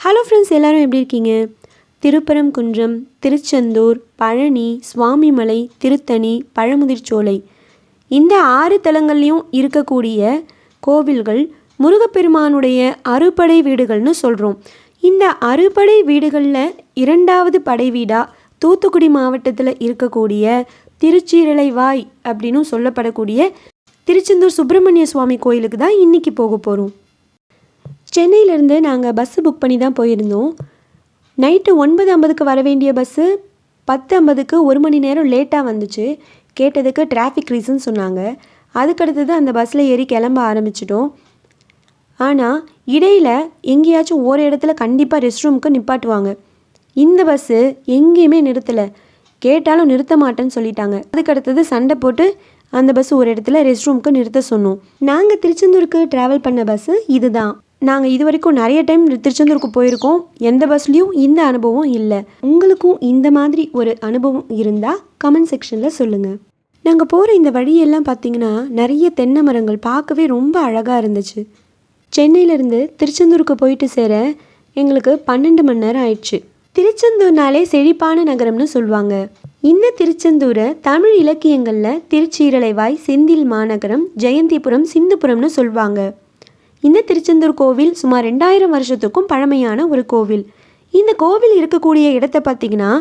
Hello friends எல்லோரும் எப்படி இருக்கீங்க? திருப்பரங்குன்றம் திருச்செந்தூர் பழனி சுவாமிமலை திருத்தணி பழமுதிர்ச்சோலை இந்த ஆறு தலங்கள்லையும் இருக்கக்கூடிய கோவில்கள் முருகப்பெருமானுடைய அறுபடை வீடுகள்னு சொல்கிறோம் இந்த அறுபடை வீடுகளில் இரண்டாவது படை வீடாக தூத்துக்குடி மாவட்டத்தில் இருக்கக்கூடிய திருச்சீரலைவாய் அப்படின்னு சொல்லப்படக்கூடிய திருச்செந்தூர் சுப்பிரமணிய சுவாமி கோயிலுக்கு தான் இன்றைக்கி போக போகிறோம் சென்னையிலேருந்து நாங்கள் பஸ்ஸு புக் பண்ணி தான் போயிருந்தோம். நைட்டு ஒன்பது ஐம்பதுக்கு வர வேண்டிய பஸ்ஸு பத்து ஐம்பதுக்கு ஒரு மணி நேரம் லேட்டாக வந்துச்சு. கேட்டதுக்கு டிராஃபிக் ரீசன் சொன்னாங்க. அதுக்கடுத்தது அந்த பஸ்ஸில் ஏறி கிளம்ப ஆரம்பிச்சிட்டோம். ஆனால் இடையில் எங்கேயாச்சும் ஒரு இடத்துல கண்டிப்பாக ரெஸ்ட் ரூமுக்கு நிப்பாட்டுவாங்க. இந்த பஸ்ஸு எங்கேயுமே நிறுத்தலை. கேட்டாலும் நிறுத்த மாட்டேன்னு சொல்லிட்டாங்க. அதுக்கடுத்தது சண்டை போட்டு அந்த பஸ் ஒரு இடத்துல ரெஸ்ட் ரூமுக்கு நிறுத்த சொன்னோம். நாங்கள் திருச்செந்தூருக்கு ட்ராவல் பண்ண பஸ்ஸு இதுதான். நாங்கள் இது வரைக்கும் நிறைய டைம் திருச்செந்தூருக்கு போயிருக்கோம். எந்த பஸ்லேயும் இந்த அனுபவம் இல்லை. உங்களுக்கும் இந்த மாதிரி ஒரு அனுபவம் இருந்தால் கமெண்ட் செக்ஷனில் சொல்லுங்கள் நாங்கள் போகிற இந்த வழியெல்லாம் பார்த்தீங்கன்னா நிறைய தென்னை மரங்கள் பார்க்கவே ரொம்ப அழகாக இருந்துச்சு. சென்னையிலேருந்து திருச்செந்தூருக்கு போயிட்டு சேர எங்களுக்கு பன்னெண்டு மணி நேரம் ஆயிடுச்சு. திருச்செந்தூர்னாலே செழிப்பான நகரம்னு சொல்லுவாங்க. இந்த திருச்செந்தூரை தமிழ் இலக்கியங்களில் திருச்சீரலைவாய் செந்தில் மாநகரம் ஜெயந்திபுரம் சிந்துபுரம்னு சொல்லுவாங்க. இந்த திருச்செந்தூர் கோவில் சுமார் ரெண்டாயிரம் வருஷத்துக்கும் பழமையான ஒரு கோவில். இந்த கோவில் இருக்கக்கூடிய இடத்த பார்த்தீங்கன்னா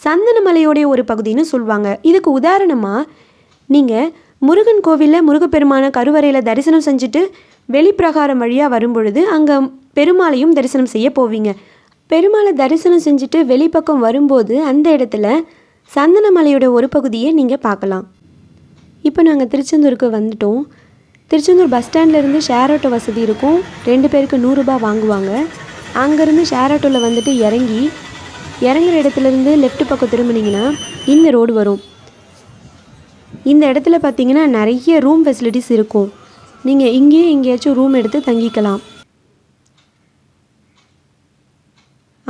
சந்தனமலையோடைய ஒரு பகுதின்னு சொல்லுவாங்க இதுக்கு உதாரணமாக நீங்கள் முருகன் கோவிலில் முருகப்பெருமான கருவறையில் தரிசனம் செஞ்சுட்டு வெளிப்பிரகாரம் வழியாக வரும்பொழுது அங்கே பெருமாளையும் தரிசனம் செய்ய போவீங்க. பெருமாளை தரிசனம் செஞ்சுட்டு வெளிப்பக்கம் வரும்போது அந்த இடத்துல சந்தனமலையோட ஒரு பகுதியை நீங்கள் பார்க்கலாம். இப்போ நாங்கள் திருச்செந்தூருக்கு வந்துட்டோம். திருச்செந்தூர் பஸ் ஸ்டாண்ட்லேருந்து ஷேர் ஆட்டோ வசதி இருக்கும். ரெண்டு பேருக்கு நூறுரூபா வாங்குவாங்க. அங்கேருந்து ஷேர் ஆட்டோவில் வந்துட்டு இறங்கி இறங்குற இடத்துலேருந்து லெஃப்ட் பக்கம் திரும்பினீங்கன்னா இந்த ரோடு வரும். இந்த இடத்துல பார்த்தீங்கன்னா நிறைய ரூம் ஃபெசிலிட்டிஸ் இருக்கும். நீங்கள் இங்கேயே எங்கேயாச்சும் ரூம் எடுத்து தங்கிக்கலாம்.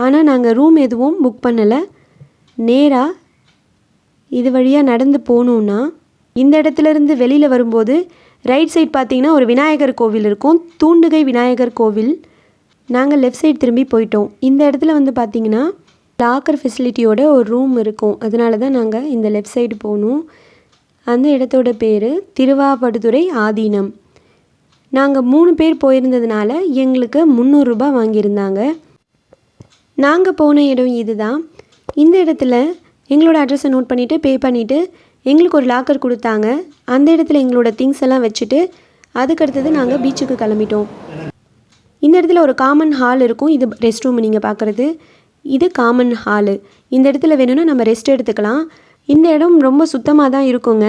ஆனால் நாங்கள் ரூம் எதுவும் புக் பண்ணலை. நேராக இது வழியாக நடந்து போகணுன்னா இந்த இடத்துலேருந்து வெளியில் வரும்போது ரைட் சைட் பார்த்தீங்கன்னா ஒரு விநாயகர் கோவில் இருக்கும். தூண்டுகை விநாயகர் கோவில். நாங்கள் லெஃப்ட் சைடு திரும்பி போயிட்டோம். இந்த இடத்துல வந்து பார்த்தீங்கன்னா லாக்கர் ஃபெசிலிட்டியோட ஒரு ரூம் இருக்கும். அதனால தான் நாங்கள் இந்த லெஃப்ட் சைடு போகணும் அந்த இடத்தோட பேர் திருவாவடுதுறை ஆதீனம். நாங்கள் மூணு பேர் போயிருந்ததுனால எங்களுக்கு முந்நூறுரூபா வாங்கியிருந்தாங்க. நாங்கள் போன இடம் இதுதான். இந்த இடத்துல எங்களோட அட்ரஸை நோட் பண்ணிவிட்டு பே பண்ணிவிட்டு எங்களுக்கு ஒரு லாக்கர் கொடுத்தாங்க. அந்த இடத்துல எங்களோட திங்ஸ் எல்லாம் வச்சுட்டு அதுக்கடுத்தது நாங்கள் பீச்சுக்கு கிளம்பிட்டோம். இந்த இடத்துல ஒரு காமன் ஹால் இருக்கும். இது ரெஸ்ட் ரூம் நீங்கள் பார்க்குறது இது காமன் ஹாலு இந்த இடத்துல வேணும்னா நம்ம ரெஸ்ட் எடுத்துக்கலாம். இந்த இடம் ரொம்ப சுத்தமாக தான் இருக்குங்க.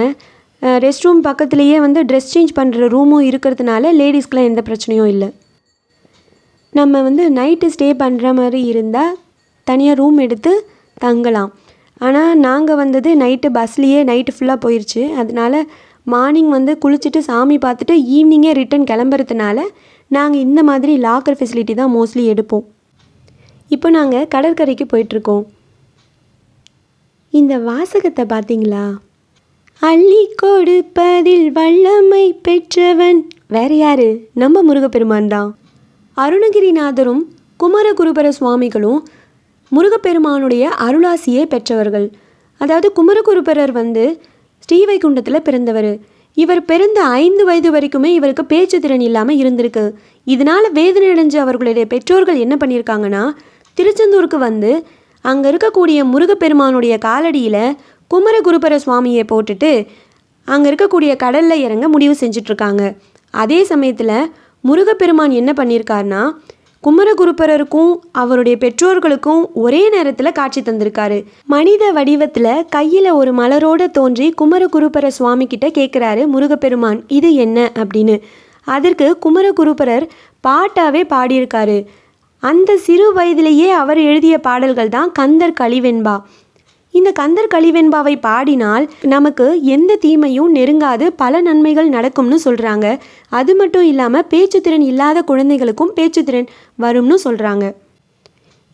ரெஸ்ட் ரூம் பக்கத்துலேயே வந்து ட்ரெஸ் சேஞ்ச் பண்ணுற ரூமும் இருக்கிறதுனால லேடிஸ்க்கெலாம் எந்த பிரச்சனையும் இல்லை. நம்ம வந்து நைட்டு ஸ்டே பண்ணுற மாதிரி இருந்தால் தனியாக ரூம் எடுத்து தங்கலாம். ஆனால் நாங்கள் வந்தது நைட்டு பஸ்லேயே நைட்டு ஃபுல்லாக போயிடுச்சு அதனால மார்னிங் வந்து குளிச்சுட்டு சாமி பார்த்துட்டு ஈவினிங்கே ரிட்டன் கிளம்புறதுனால நாங்கள் இந்த மாதிரி லாக்கர் ஃபெசிலிட்டி தான் மோஸ்ட்லி எடுப்போம். இப்போ நாங்கள் கடற்கரைக்கு போயிட்டுருக்கோம். இந்த வாசகத்தை பார்த்தீங்களா? அள்ளி கொடுப்பதில் வல்லமை பெற்றவன். வேற யாரு? நம்ம முருகப்பெருமான் தான். அருணகிரிநாதரும் குமரகுருபர சுவாமிகளும் முருகப்பெருமானுடைய அருளாசியை பெற்றவர்கள். அதாவது குமரகுருபரர் வந்து ஸ்ரீவைகுண்டத்தில் பிறந்தவர். இவர் பிறந்த ஐந்து வயது வரைக்குமே இவருக்கு பேச்சு திறன் இல்லாமல் இருந்திருக்கு. இதனால் வேதனை அடைஞ்ச அவர்களுடைய பெற்றோர்கள் என்ன பண்ணியிருக்காங்கன்னா திருச்செந்தூருக்கு வந்து அங்கே இருக்கக்கூடிய முருகப்பெருமானுடைய காலடியில் குமரகுருபர சுவாமியை போட்டுட்டு அங்கே இருக்கக்கூடிய கடலில் இறங்க முடிவு செஞ்சிட்ருக்காங்க. அதே சமயத்தில் முருகப்பெருமான் என்ன பண்ணியிருக்காருனா குமரகுருபரருக்கும் அவருடைய பெற்றோர்களுக்கும் ஒரே நேரத்தில் காட்சி தந்திருக்காரு. மனித வடிவத்தில் கையில் ஒரு மலரோட தோன்றி குமரகுருபர சுவாமி கிட்ட கேட்குறாரு முருகப்பெருமான் இது என்ன? அப்படின்னு. அதற்கு குமரகுருபரர் பாட்டாவே பாடியிருக்காரு. அந்த சிறு வயதிலேயே அவர் எழுதிய பாடல்கள் தான் கந்தர் கழிவெண்பா. இந்த கந்தர் கழிவெண்பாவை பாடினால் நமக்கு எந்த தீமையும் நெருங்காது பல நன்மைகள் நடக்கும்னு சொல்கிறாங்க அது மட்டும் இல்லாமல் பேச்சுத்திறன் இல்லாத குழந்தைகளுக்கும் பேச்சுத்திறன் வரும்னு சொல்கிறாங்க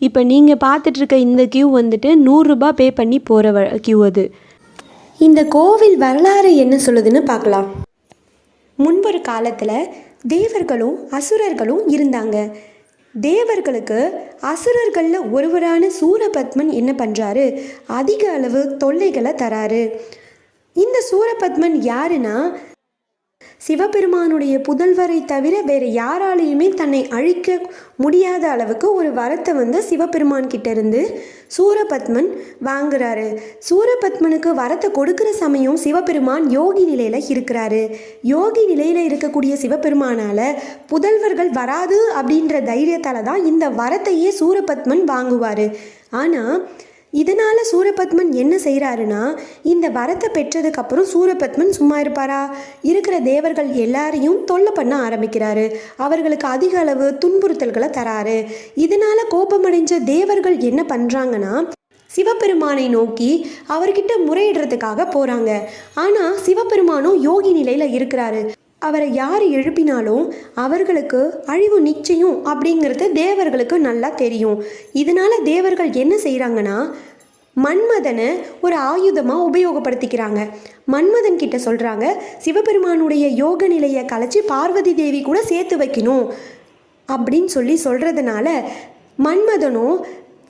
இப்போ நீங்கள் பார்த்துட்ருக்க இந்த கியூ வந்துட்டு நூறுரூபா பே பண்ணி போகிற வ கியூ அது. இந்த கோவில் வரலாறு என்ன சொல்லுதுன்னு பார்க்கலாம். முன்பொரு காலத்தில் தேவர்களும் அசுரர்களும் இருந்தாங்க. தேவர்களுக்கு அசுரர்களில் ஒருவரான சூரபத்மன் என்ன பண்ணுறாரு அதிக அளவு தொல்லைகளை தராரு. இந்த சூரபத்மன் யாருன்னா சிவபெருமானுடைய புதல்வரை தவிர வேறு யாராலையுமே தன்னை அழிக்க முடியாத அளவுக்கு ஒரு வரத்தை வந்து சிவபெருமான் கிட்ட இருந்து சூரபத்மன் வாங்குறாரு. சூரபத்மனுக்கு வரத்தை கொடுக்குற சமயம் சிவபெருமான் யோகி நிலையில இருக்கிறாரு. யோகி நிலையில இருக்கக்கூடிய சிவபெருமானால புதல்வர்கள் வராது அப்படின்ற தைரியத்தால தான் இந்த வரத்தையே சூரபத்மன் வாங்குவாரு. ஆனால் இதனால் சூரபத்மன் என்ன செய்கிறாருன்னா இந்த வரத்தை பெற்றதுக்கப்புறம் சூரபத்மன் சும்மா இருப்பாரா? இருக்கிற தேவர்கள் எல்லாரையும் தொல்லை பண்ண ஆரம்பிக்கிறாரு. அவர்களுக்கு அதிக அளவு துன்புறுத்தல்களை தராரு. இதனால் கோபமடைஞ்ச தேவர்கள் என்ன பண்ணுறாங்கன்னா சிவபெருமானை நோக்கி அவர்கிட்ட முறையிடுறதுக்காக போகிறாங்க ஆனால் சிவபெருமானும் யோகி நிலையில் இருக்கிறாரு. அவரை யார் எழுப்பினாலும் அவர்களுக்கு அழிவு நிச்சயம் அப்படிங்கிறது தேவர்களுக்கு நல்லா தெரியும். இதனால தேவர்கள் என்ன செய்கிறாங்கன்னா மன்மதனை ஒரு ஆயுதமாக உபயோகப்படுத்திக்கிறாங்க. மன்மதன் கிட்ட சொல்கிறாங்க சிவபெருமானுடைய யோக நிலையை கலைச்சி பார்வதி தேவி கூட சேர்த்து வைக்கணும். அப்படின்னு சொல்லி சொல்கிறதுனால மன்மதனும்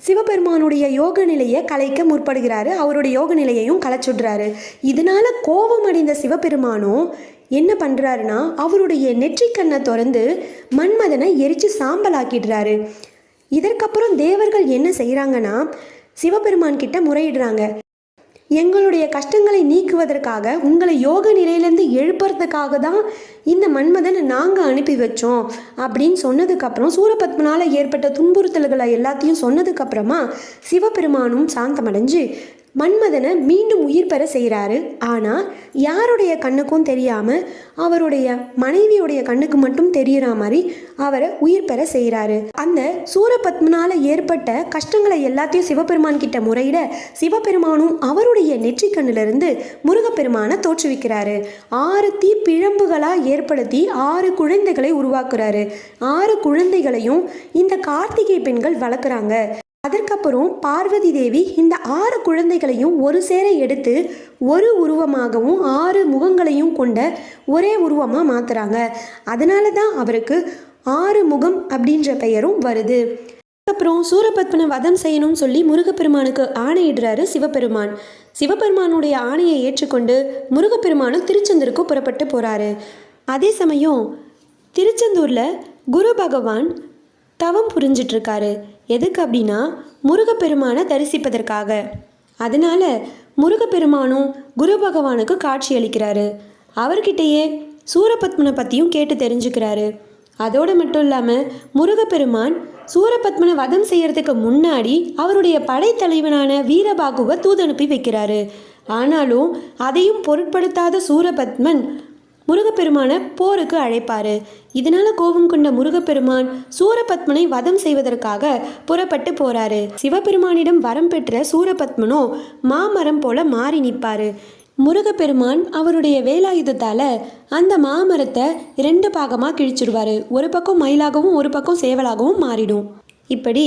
சிவபெருமானுடைய யோக நிலையை கலைக்க முற்படுகிறாரு. அவருடைய யோக நிலையையும் கலைச்சுடுறாரு. இதனால கோபம் அடைந்த சிவபெருமானும் என்ன பண்ணுறாருன்னா அவருடைய நெற்றிக்கண்ணை திறந்து மன்மதனை எரித்து சாம்பலாக்கிடுறாரு. இதற்கப்புறம் தேவர்கள் என்ன செய்கிறாங்கன்னா சிவபெருமான் கிட்ட முறையிடுறாங்க. எங்களுடைய கஷ்டங்களை நீக்குவதற்காக உங்களை யோக நிலையிலேருந்து எழுப்புறதுக்காக தான் இந்த மன்மதனை நாங்கள் அனுப்பி வச்சோம் அப்படின்னு சொன்னதுக்கப்புறம் சூரபத்மனால் ஏற்பட்ட துன்புறுத்தல்களை எல்லாத்தையும் சொன்னதுக்கப்புறமா சிவபெருமானும் சாந்தமடைஞ்சு மன்மதனை மீண்டும் உயிர் பெற செய்கிறாரு. ஆனால் யாருடைய கண்ணுக்கும் தெரியாமல் அவருடைய மனைவியுடைய கண்ணுக்கு மட்டும் தெரிகிற மாதிரி அவரை உயிர் பெற செய்கிறாரு. அந்த சூரபத்மனால் ஏற்பட்ட கஷ்டங்களை எல்லாத்தையும் சிவபெருமான் கிட்ட முறையிட சிவபெருமானும் அவருடைய நெற்றிக்கண்ணிலிருந்து முருகப்பெருமானை தோற்றுவிக்கிறாரு. ஆறு தீ பிழம்புகளாக ஏற்படுத்தி ஆறு குழந்தைகளை உருவாக்குறாரு. ஆறு குழந்தைகளையும் இந்த கார்த்திகை பெண்கள் வளர்க்குறாங்க. அதற்கப்புறம் பார்வதி தேவி இந்த ஆறு குழந்தைகளையும் ஒரு சேர எடுத்து ஒரு உருவமாகவும் ஆறு முகங்களையும் கொண்ட ஒரே உருவமாக மாற்றுறாங்க அதனால தான் அவருக்கு ஆறு முகம் அப்படின்ற பெயரும் வருது. அதுக்கப்புறம் சூரபத்மனை வதம் செய்யணும்னு சொல்லி முருகப்பெருமானுக்கு ஆணையிடுறாரு சிவபெருமான். சிவபெருமானுடைய ஆணையை ஏற்றுக்கொண்டு முருகப்பெருமானும் திருச்செந்தூருக்கு புறப்பட்டு போகிறாரு அதே சமயம் திருச்செந்தூரில் குரு பகவான் தவம் புரிஞ்சிட்ருக்காரு. எதுக்கு அப்படின்னா முருகப்பெருமானை தரிசிப்பதற்காக. அதனால முருகப்பெருமானும் குரு பகவானுக்கு காட்சி அளிக்கிறாரு. அவர்கிட்டயே சூரபத்மனை பற்றியும் கேட்டு தெரிஞ்சுக்கிறாரு. அதோடு மட்டும் இல்லாமல் முருகப்பெருமான் சூரபத்மனை வதம் செய்கிறதுக்கு முன்னாடி அவருடைய படைத்தலைவனான வீரபாகுவை தூதனுப்பி வைக்கிறாரு. ஆனாலும் அதையும் பொருட்படுத்தாத சூரபத்மன் முருகப்பெருமானை போருக்கு அழைப்பாரு. இதனால கோபம் கொண்ட முருகப்பெருமான் சூரபத்மனை வதம் செய்வதற்காக புறப்பட்டு போறாரு. சிவபெருமானிடம் வரம் பெற்ற சூரபத்மனோ மாமரம் போல மாறி நிற்பாரு. முருகப்பெருமான் அவருடைய வேலாயுதத்தால அந்த மாமரத்தை ரெண்டு பாகமாக கிழிச்சிடுவாரு ஒரு பக்கம் மயிலாகவும் ஒரு பக்கம் சேவலாகவும் மாறிடும். இப்படி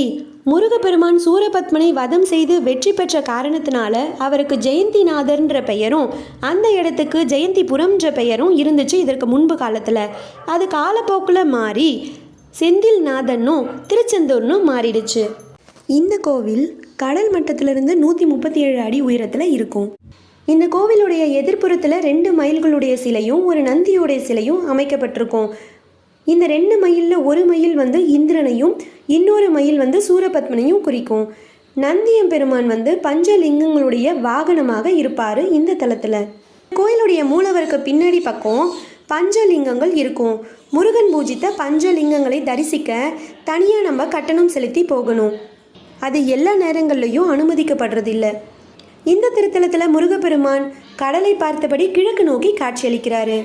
முருகப்பெருமான் சூரபத்மனை வதம் செய்து வெற்றி பெற்ற காரணத்தினால அவருக்கு ஜெயந்திநாதர்ன்ற பெயரும் அந்த இடத்துக்கு ஜெயந்திபுரம்ன்ற பெயரும் இருந்துச்சு இதற்கு முன்பு காலத்தில். அது காலப்போக்கில் மாறி செந்தில்நாதன்னும் திருச்செந்தூர்னும் மாறிடுச்சு. இந்த கோவில் கடல் மட்டத்திலிருந்து நூற்றி முப்பத்தி ஏழு அடி உயரத்தில் இருக்கும். இந்த கோவிலுடைய எதிர்ப்புறத்தில் ரெண்டு மயில்களுடைய சிலையும் ஒரு நந்தியோடைய சிலையும் அமைக்கப்பட்டிருக்கும். இந்த ரெண்டு மயிலில் ஒரு மயில் வந்து இந்திரனையும் இன்னொரு மயில் வந்து சூரபத்மனையும் குறிக்கும். நந்தியம் பெருமான் வந்து பஞ்சலிங்கங்களுடைய வாகனமாக இருப்பார் இந்த தலத்தில். கோயிலுடைய மூலவருக்கு பின்னாடி பக்கம் பஞ்சலிங்கங்கள் இருக்கும். முருகன் பூஜித்த பஞ்சலிங்கங்களை தரிசிக்க தனியாக நம்ம கட்டணம் செலுத்தி போகணும். அது எல்லா நேரங்கள்லையும் அனுமதிக்கப்படுறதில்ல. இந்த திருத்தலத்தில் முருகப்பெருமான் கடலை பார்த்தபடி கிழக்கு நோக்கி காட்சியளிக்கிறாரு.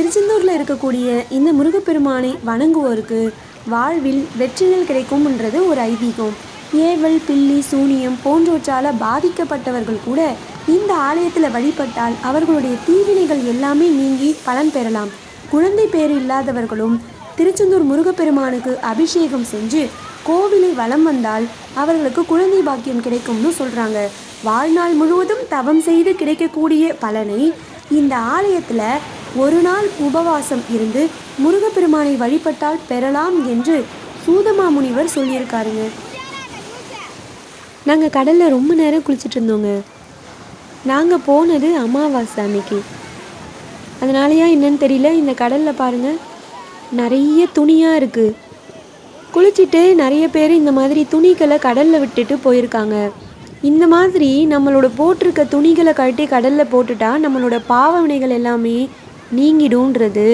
திருச்செந்தூரில் இருக்கக்கூடிய இந்த முருகப்பெருமானை வணங்குவோருக்கு வாழ்வில் வெற்றிகள் கிடைக்கும்ன்றது ஒரு ஐதீகம். ஏவல் பில்லி சூனியம் போன்றவற்றால் பாதிக்கப்பட்டவர்கள் கூட இந்த ஆலயத்தில் வழிபட்டால் அவர்களுடைய தீவினைகள் எல்லாமே நீங்கி பலன் பெறலாம். குழந்தை பேர் இல்லாதவர்களும் திருச்செந்தூர் முருகப்பெருமானுக்கு அபிஷேகம் செஞ்சு கோவிலை வலம் வந்தால் அவர்களுக்கு குழந்தை பாக்கியம் கிடைக்கும்னு சொல்கிறாங்க வாழ்நாள் முழுவதும் தவம் செய்து கிடைக்கக்கூடிய பலனை இந்த ஆலயத்தில் ஒரு நாள் உபவாசம் இருந்து முருகப்பெருமானை வழிபட்டால் பெறலாம் என்று சூதமா முனிவர் சொல்லியிருக்காருங்க. நாங்கள் கடலில் ரொம்ப நேரம் குளிச்சுட்டு இருந்தோங்க. நாங்கள் போனது அமாவாசை அன்னைக்கு. அதனாலயா என்னன்னு தெரியல இந்த கடலில் பாருங்கள் நிறைய துணியாக இருக்குது குளிச்சுட்டு நிறைய பேர் இந்த மாதிரி துணிகளை கடலில் விட்டுட்டு போயிருக்காங்க. இந்த மாதிரி நம்மளோட போட்டிருக்க துணிகளை கழட்டி கடலில் போட்டுட்டா நம்மளோட பாவனைகள் எல்லாமே நீங்கிடும்ன்றது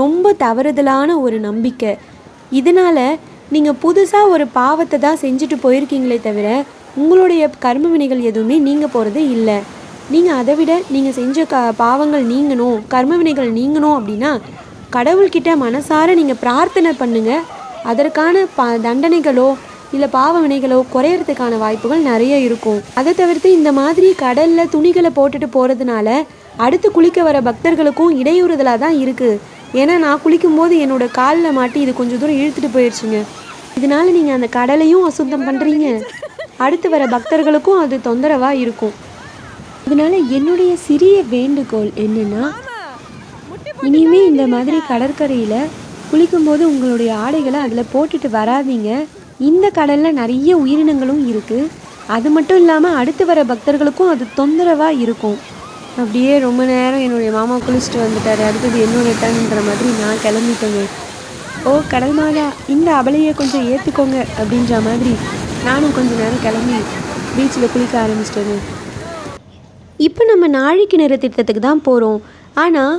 ரொம்ப தவறுதலான ஒரு நம்பிக்கை. இதனால் நீங்கள் புதுசாக ஒரு பாவத்தை தான் செஞ்சுட்டு போயிருக்கீங்களே தவிர உங்களுடைய கர்ம வினைகள் எதுவுமே நீங்கள் போகிறது இல்லை. நீங்கள் அதை விட நீங்கள் செஞ்ச க பாவங்கள் நீங்கணும் கர்ம வினைகள் நீங்கணும் அப்படின்னா கடவுள்கிட்ட மனசார நீங்கள் பிரார்த்தனை பண்ணுங்கள் அதற்கான ப தண்டனைகளோ இல்லை பாவ வினைகளோ குறையறதுக்கான வாய்ப்புகள் நிறைய இருக்கும். அதை தவிர்த்து இந்த மாதிரி கடலில் துணிகளை போட்டுட்டு போகிறதுனால அடுத்து குளிக்க வர பக்தர்களுக்கும் இடையூறுதலாக தான் இருக்குது ஏன்னா நான் குளிக்கும்போது என்னோட காலில் மாட்டி இது கொஞ்சம் தூரம் இழுத்துட்டு போயிடுச்சுங்க. இதனால நீங்கள் அந்த கடலையும் அசுத்தம் பண்ணுறீங்க அடுத்து வர பக்தர்களுக்கும் அது தொந்தரவாக இருக்கும். இதனால என்னுடைய சிறிய வேண்டுகோள் என்னன்னா இனிமே இந்த மாதிரி கடற்கரையில் குளிக்கும்போது உங்களுடைய ஆடைகளை அதில் போட்டுட்டு வராதீங்க. இந்த கடலில் நிறைய உயிரினங்களும் இருக்குது அது மட்டும் இல்லாமல் அடுத்து வர பக்தர்களுக்கும் அது தொந்தரவாக இருக்கும். அப்படியே ரொம்ப நேரம் என்னுடைய மாமா குளிச்சுட்டு வந்துட்டார். அடுத்தது என்னோட டர்ன்ற மாதிரி நான் கிளம்பிட்டேங்க. ஓ கடல் மாதா இந்த அபலையை கொஞ்சம் ஏற்றுக்கோங்க அப்படின்ற மாதிரி நானும் கொஞ்சம் நேரம் கிளம்பி பீச்சில் குளிக்க ஆரம்பிச்சிட்டேங்க. இப்போ நம்ம நாழிக்கிணறு தீர்த்தத்துக்கு தான் போகிறோம் ஆனால்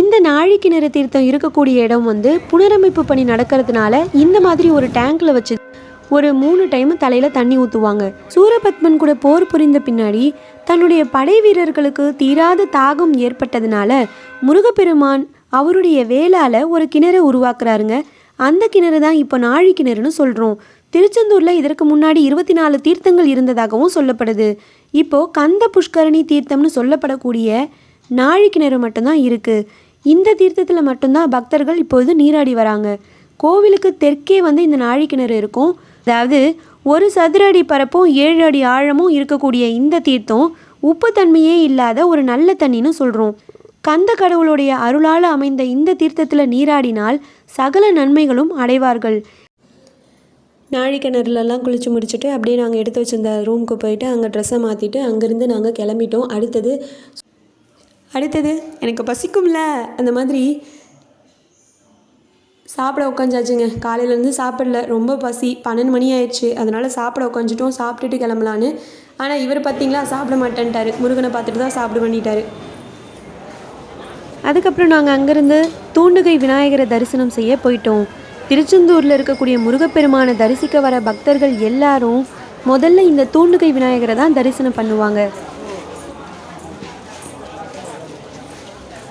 இந்த நாழிக்கிணறு தீர்த்தம் இருக்கக்கூடிய இடம் வந்து புனரமைப்பு பணி நடக்கிறதுனால இந்த மாதிரி ஒரு டேங்கில் வச்சு ஒரு மூணு டைம் தலையில் தண்ணி ஊற்றுவாங்க சூரபத்மன் கூட போர் புரிந்த பின்னாடி தன்னுடைய படை வீரர்களுக்கு தீராத தாகம் ஏற்பட்டதுனால முருகப்பெருமான் அவருடைய வேலால ஒரு கிணறு உருவாக்குறாருங்க. அந்த கிணறு தான் இப்போ நாழி கிணறுன்னு சொல்கிறோம் திருச்செந்தூரில் இதற்கு முன்னாடி இருபத்தி நாலு தீர்த்தங்கள் இருந்ததாகவும் சொல்லப்படுது. இப்போ கந்த புஷ்கரணி தீர்த்தம்னு சொல்லப்படக்கூடிய நாழி கிணறு மட்டும்தான் இருக்குது இந்த தீர்த்தத்தில் மட்டும்தான் பக்தர்கள் இப்போது நீராடி வராங்க. கோவிலுக்கு தெற்கே வந்து இந்த நாழி கிணறு இருக்கும். அதாவது ஒரு சதுர அடி பரப்பும் ஏழு அடி ஆழமும் இருக்கக்கூடிய இந்த தீர்த்தம் உப்பு தன்மையே இல்லாத ஒரு நல்ல தண்ணின்னு சொல்கிறோம் கந்த கடவுளுடைய அருளால் அமைந்த இந்த தீர்த்தத்தில் நீராடினால் சகல நன்மைகளும் அடைவார்கள். நாழிக்கிணறுலலாம் குளித்து முடிச்சுட்டு அப்படியே நாங்கள் எடுத்து வச்சுருந்த ரூமுக்கு போயிட்டு அங்கே ட்ரெஸ்ஸை மாற்றிட்டு அங்கேருந்து நாங்கள் கிளம்பிட்டோம். அடுத்தது அடுத்தது எனக்கு பசிக்கும்ல அந்த மாதிரி சாப்பிட உட்காந்தாச்சுங்க காலையிலேருந்து சாப்பிடல. ரொம்ப பசி. பன்னெண்டு மணி ஆயிடுச்சு. அதனால் சாப்பிட உட்காந்துட்டோம் சாப்பிட்டுட்டு கிளம்பலான்னு. ஆனால் இவர் பார்த்தீங்களா சாப்பிட மாட்டேன்ட்டாரு. முருகனை பார்த்துட்டு தான் சாப்பிட பண்ணிட்டாரு அதுக்கப்புறம் நாங்கள் அங்கேருந்து தூண்டுகை விநாயகரை தரிசனம் செய்ய போயிட்டோம். திருச்செந்தூரில் இருக்கக்கூடிய முருகப்பெருமானை தரிசிக்க வர பக்தர்கள் எல்லாரும் முதல்ல இந்த தூண்டுகை விநாயகரை தான் தரிசனம் பண்ணுவாங்க.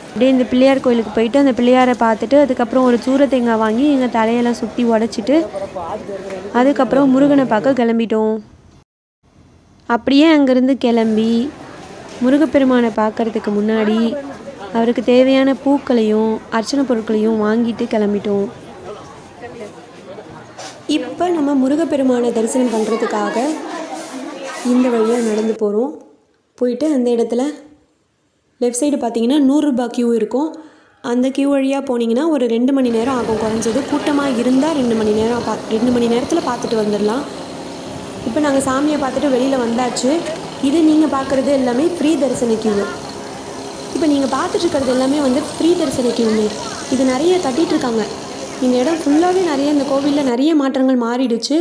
அப்படியே இந்த பிள்ளையார் கோயிலுக்கு போயிட்டு அந்த பிள்ளையாரை பார்த்துட்டு அதுக்கப்புறம் ஒரு சூர தேங்காய் வாங்கி எங்கள் தலையெல்லாம் சுற்றி உடச்சிட்டு அதுக்கப்புறம் முருகனை பார்க்க கிளம்பிட்டோம். அப்படியே அங்கேருந்து கிளம்பி முருகப்பெருமானை பார்க்கறதுக்கு முன்னாடி அவருக்கு தேவையான பூக்களையும் அர்ச்சனை பொருட்களையும் வாங்கிட்டு கிளம்பிட்டோம். இப்போ நம்ம முருகப்பெருமானை தரிசனம் பண்ணுறதுக்காக இந்த வழியாக நடந்து போகிறோம் போயிட்டு அந்த இடத்துல லெஃப்ட் சைடு பார்த்தீங்கன்னா நூறுரூபா கியூ இருக்கும். அந்த கியூ வழியாக போனீங்கன்னா ஒரு ரெண்டு மணி நேரம் ஆகும். குறைஞ்சது கூட்டமாக இருந்தால் ரெண்டு மணி நேரம் பா ரெண்டு மணி நேரத்தில் பார்த்துட்டு வந்துடலாம் இப்போ நாங்கள் சாமியை பார்த்துட்டு வெளியில் வந்தாச்சு. இது நீங்கள் பார்க்குறது எல்லாமே ஃப்ரீ தரிசன கியூ இப்போ நீங்கள் பார்த்துட்டு இருக்கிறது எல்லாமே வந்து ஃப்ரீ தரிசன கியூமே இது நிறைய கட்டிகிட்ருக்காங்க இருக்காங்க. இந்த இடம் ஃபுல்லாகவே நிறைய இந்த கோவிலில் நிறைய மாற்றங்கள் மாறிடுச்சு.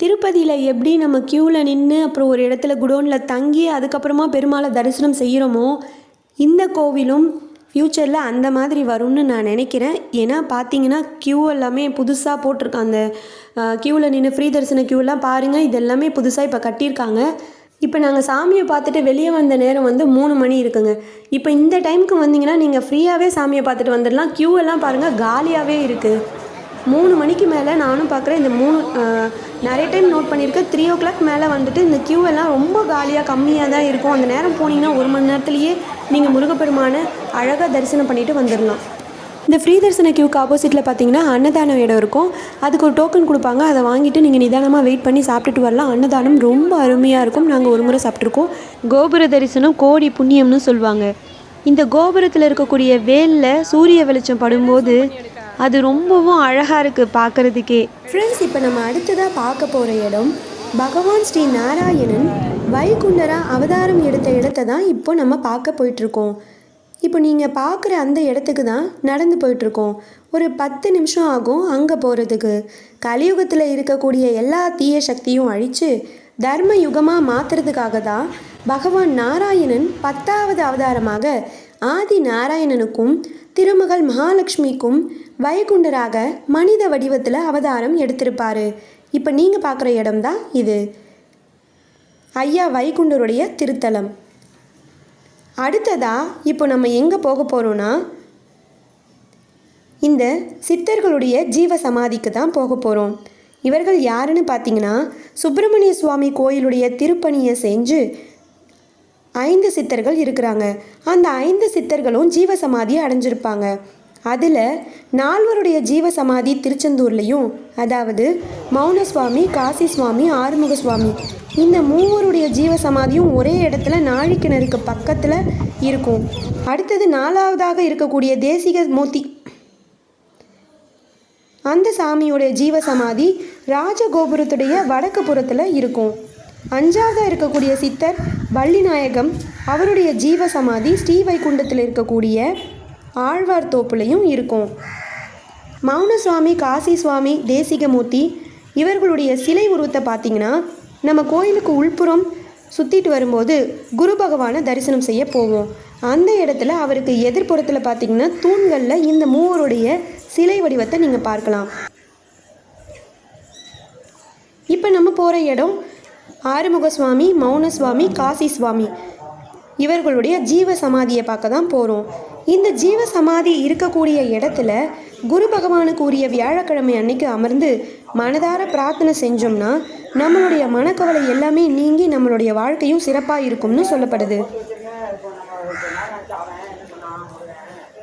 திருப்பதியில் எப்படி நம்ம க்யூவில் நின்று அப்புறம் ஒரு இடத்துல குடோனில் தங்கி அதுக்கப்புறமா பெருமாளை தரிசனம் செய்கிறோமோ இந்த கோவிலும் ஃப்யூச்சரில் அந்த மாதிரி வரும்னு நான் நினைக்கிறேன். ஏன்னா பார்த்தீங்கன்னா க்யூ எல்லாமே புதுசாக போட்டிருக்காங்க அந்த க்யூவில் நின்று ஃப்ரீ தரிசன க்யூலாம் பாருங்கள் இது எல்லாமே புதுசாக இப்போ கட்டியிருக்காங்க. இப்போ நாங்கள் சாமியை பார்த்துட்டு வெளியே வந்த நேரம் வந்து மூணு மணி இருக்குங்க. இப்போ இந்த டைமுக்கு வந்தீங்கன்னா நீங்கள் ஃப்ரீயாகவே சாமியை பார்த்துட்டு வந்துடலாம். க்யூ எல்லாம் பாருங்கள் காலியாகவே இருக்குது மூணு மணிக்கு மேலே நானும் பார்க்குறேன் இந்த மூணு நிறைய டைம் நோட் பண்ணியிருக்கேன். த்ரீ ஓ கிளாக் மேலே வந்துட்டு இந்த க்யூ எல்லாம் ரொம்ப காலியாக கம்மியாக தான் இருக்கும். அந்த நேரம் போனீங்கன்னா ஒரு மணி நேரத்துலையே நீங்கள் முருகப்பெருமானை அழகாக தரிசனம் பண்ணிட்டு வந்துடலாம். இந்த ஃப்ரீ தரிசன கியூக்கு ஆப்போசிட்டில் பார்த்தீங்கன்னா அன்னதானம் இடம் இருக்கும். அதுக்கு ஒரு டோக்கன் கொடுப்பாங்க. அதை வாங்கிட்டு நீங்கள் நிதானமாக வெயிட் பண்ணி சாப்பிட்டுட்டு வரலாம். அன்னதானம் ரொம்ப அருமையாக இருக்கும். நாங்கள் ஒரு முறை சாப்பிட்ருக்கோம் கோபுர தரிசனம் கோடி புண்ணியம்னு சொல்லுவாங்க. இந்த கோபுரத்தில் இருக்கக்கூடிய வேலில் சூரிய வெளிச்சம் படும்போது அது ரொம்பவும் அழகாக இருக்குது பார்க்குறதுக்கே ஃப்ரெண்ட்ஸ் இப்போ நம்ம அடுத்ததாக பார்க்க போகிற இடம் பகவான் ஸ்ரீ நாராயணன் வைகுண்டராக அவதாரம் எடுத்த இடத்த தான் இப்போ நம்ம பார்க்க போயிட்டுருக்கோம். இப்போ நீங்கள் பார்க்குற அந்த இடத்துக்கு தான் நடந்து போயிட்டுருக்கோம். ஒரு பத்து நிமிஷம் ஆகும் அங்கே போகிறதுக்கு கலியுகத்தில் இருக்கக்கூடிய எல்லா தீய சக்தியும் அழித்து தர்ம யுகமாக மாற்றுறதுக்காக தான் பகவான் நாராயணன் பத்தாவது அவதாரமாக ஆதி நாராயணனுக்கும் திருமகள் மகாலட்சுமிக்கும் வைகுண்டராக மனித வடிவத்தில் அவதாரம் எடுத்திருப்பாரு. இப்போ நீங்கள் பார்க்குற இடம் தான் இது. ஐயா வைகுண்டருடைய திருத்தலம். அடுத்ததா இப்போ நம்ம எங்கே போக போகிறோன்னா இந்த சித்தர்களுடைய ஜீவ சமாதிக்கு தான் போக போகிறோம் இவர்கள் யாருன்னு பார்த்தீங்கன்னா சுப்பிரமணிய சுவாமி கோயிலுடைய திருப்பணியை செஞ்சு ஐந்து சித்தர்கள் இருக்கிறாங்க. அந்த ஐந்து சித்தர்களும் ஜீவ சமாதியை அடைஞ்சிருப்பாங்க. அதில் நால்வருடைய ஜீவ சமாதி திருச்செந்தூர்லேயும் அதாவது மௌன சுவாமி காசி சுவாமி ஆறுமுக சுவாமி இந்த மூவருடைய ஜீவ சமாதியும் ஒரே இடத்துல நாழிக்கிணறுக்கு பக்கத்தில் இருக்கும். அடுத்தது நாலாவதாக இருக்கக்கூடிய தேசிக மூர்த்தி. அந்த சாமியுடைய ஜீவ சமாதி ராஜகோபுரத்துடைய வடக்கு புறத்தில் இருக்கும். அஞ்சாவதாக இருக்கக்கூடிய சித்தர் வள்ளிநாயகம் அவருடைய ஜீவ சமாதி ஸ்ரீவைகுண்டத்தில் இருக்கக்கூடிய ஆழ்வார் தோப்புலையும் இருக்கும். மௌன சுவாமி காசி சுவாமி தேசிகமூர்த்தி இவர்களுடைய சிலை உருவத்தை பார்த்தீங்கன்னா நம்ம கோயிலுக்கு உள்புறம் சுற்றிட்டு வரும்போது குரு பகவானை தரிசனம் செய்ய போவோம். அந்த இடத்துல அவருக்கு எதிர்ப்புறத்தில் பார்த்தீங்கன்னா தூண்களில் இந்த மூவருடைய சிலை வடிவத்தை நீங்கள் பார்க்கலாம். இப்போ நம்ம போகிற இடம் ஆறுமுக சுவாமி மௌன சுவாமி காசி சுவாமி இவர்களுடைய ஜீவ சமாதியை பார்க்க தான் போகிறோம் இந்த ஜீவ சமாதி இருக்கக்கூடிய இடத்துல குரு பகவானுக்கு உரிய வியாழக்கிழமை அன்னைக்கு அமர்ந்து மனதார பிரார்த்தனை செஞ்சோம்னா நம்மளுடைய மனக்கவலை எல்லாமே நீங்கி நம்மளுடைய வாழ்க்கையும் சிறப்பாக இருக்கும்னு சொல்லப்படுது.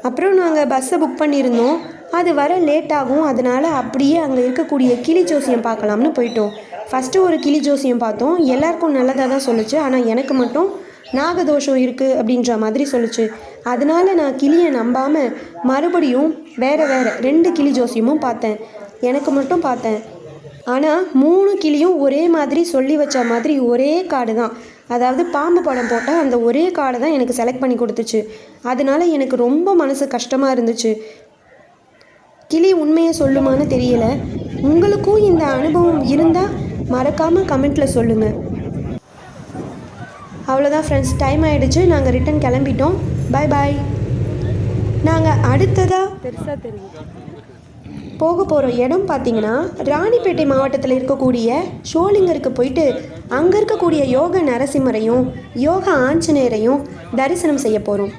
அப்புறம் நாங்கள் பஸ்ஸை புக் பண்ணியிருந்தோம். அது வர லேட் ஆகும். அதனால் அப்படியே அங்கே இருக்கக்கூடிய கிளி ஜோசியம் பார்க்கலாம்னு போயிட்டோம். ஃபஸ்ட்டு ஒரு கிளி ஜோசியம் பார்த்தோம். எல்லாருக்கும் நல்லதாக தான் சொல்லுச்சு. ஆனால் எனக்கு மட்டும் நாகதோஷம் இருக்குது அப்படின்ற மாதிரி சொல்லுச்சு. அதனால நான் கிளியை நம்பாமல் மறுபடியும் வேறு வேறு ரெண்டு கிளி ஜோசியமும் பார்த்தேன். எனக்கு மட்டும் பார்த்தேன். ஆனால் மூணு கிளியும் ஒரே மாதிரி சொல்லி வச்ச மாதிரி ஒரே காடு தான். அதாவது பாம்பு படம் போட்டால் அந்த ஒரே காடை தான் எனக்கு செலக்ட் பண்ணி கொடுத்துச்சு. அதனால எனக்கு ரொம்ப மனசு கஷ்டமாக இருந்துச்சு. கிளி உண்மையை சொல்லுமான்னு தெரியல. உங்களுக்கும் இந்த அனுபவம் இருந்தால் மறக்காமல் கமெண்ட்டில் சொல்லுங்கள் அவ்வளோதான் ஃப்ரெண்ட்ஸ் டைம் ஆகிடுச்சு நாங்கள் ரிட்டன் கிளம்பிட்டோம். பை பாய் நாங்கள் அடுத்ததாக பெருசாக தெரியும். போக போகிற இடம் பார்த்தீங்கன்னா ராணிப்பேட்டை மாவட்டத்தில் இருக்கக்கூடிய ஷோலிங்கருக்கு போயிட்டு அங்கே இருக்கக்கூடிய யோக நரசிம்மரையும் யோக ஆஞ்சநேயரையும் தரிசனம் செய்ய போகிறோம்